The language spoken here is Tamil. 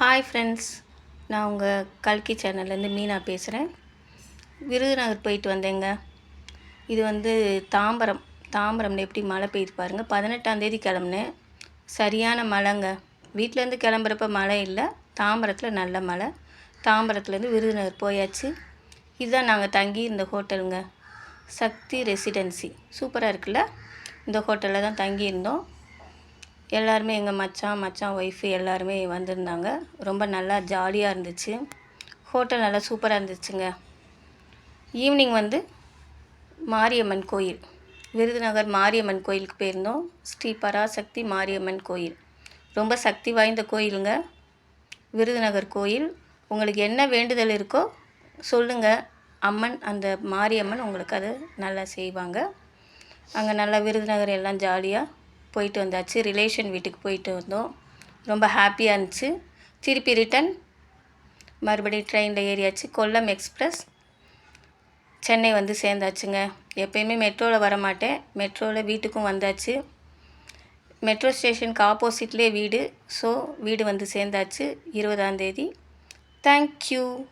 ஹாய் ஃப்ரெண்ட்ஸ் நான் உங்கள் கல்கி சேனல்லேருந்து மீனா பேசுகிறேன் விருதுநகர் போயிட்டு வந்தேங்க. இது வந்து தாம்பரம். தாம்பரம்ல எப்படி மழை பெய்யுது பாருங்கள் பதினெட்டாந்தேதி கிளம்புனேன். சரியான மழைங்க. வீட்டிலேருந்து கிளம்புறப்ப மழை இல்லை. தாம்பரத்தில் நல்ல மழை. தாம்பரத்துலேருந்து விருதுநகர் போயாச்சு. இதுதான் நாங்கள் தங்கி இந்த ஹோட்டலுங்க. சக்தி ரெசிடென்சி. சூப்பராக இருக்குல்ல? இந்த ஹோட்டலில் தான் தங்கியிருந்தோம். எல்லாருமே எங்கள் மச்சான் மச்சான் ஒய்ஃபு எல்லாருமே வந்திருந்தாங்க. ரொம்ப நல்லா ஜாலியாக இருந்துச்சு. ஹோட்டல் நல்லா சூப்பராக இருந்துச்சுங்க. ஈவினிங் வந்து மாரியம்மன் கோயில். விருதுநகர் மாரியம்மன் கோயிலுக்கு போயிருந்தோம். ஸ்ரீ பராசக்தி மாரியம்மன் கோயில். ரொம்ப சக்தி வாய்ந்த கோயிலுங்க. விருதுநகர் கோயில். உங்களுக்கு என்ன வேண்டுதல் இருக்கோ சொல்லுங்கள் அம்மன் அந்த மாரியம்மன் உங்களுக்கு அது நல்லா செய்வாங்க. அங்கே நல்லா விருதுநகர் எல்லாம் ஜாலியாக போயிட்டு வந்தாச்சு. ரிலேஷன் வீட்டுக்கு போயிட்டு வந்தோம். ரொம்ப ஹாப்பியாக இருந்துச்சு. திருப்பி ரிட்டன் மறுபடியும் ட்ரெயினில் ஏறியாச்சு. கொல்லம் எக்ஸ்ப்ரெஸ் சென்னை வந்து சேர்ந்தாச்சுங்க. எப்பயுமே மெட்ரோவில் வர மாட்டேன் மெட்ரோவில் வீட்டுக்கும் வந்தாச்சு. மெட்ரோ ஸ்டேஷனுக்கு ஆப்போசிட்லேயே வீடு. ஸோ வீடு வந்து சேர்ந்தாச்சு. இருபதாந்தேதி தேங்க்யூ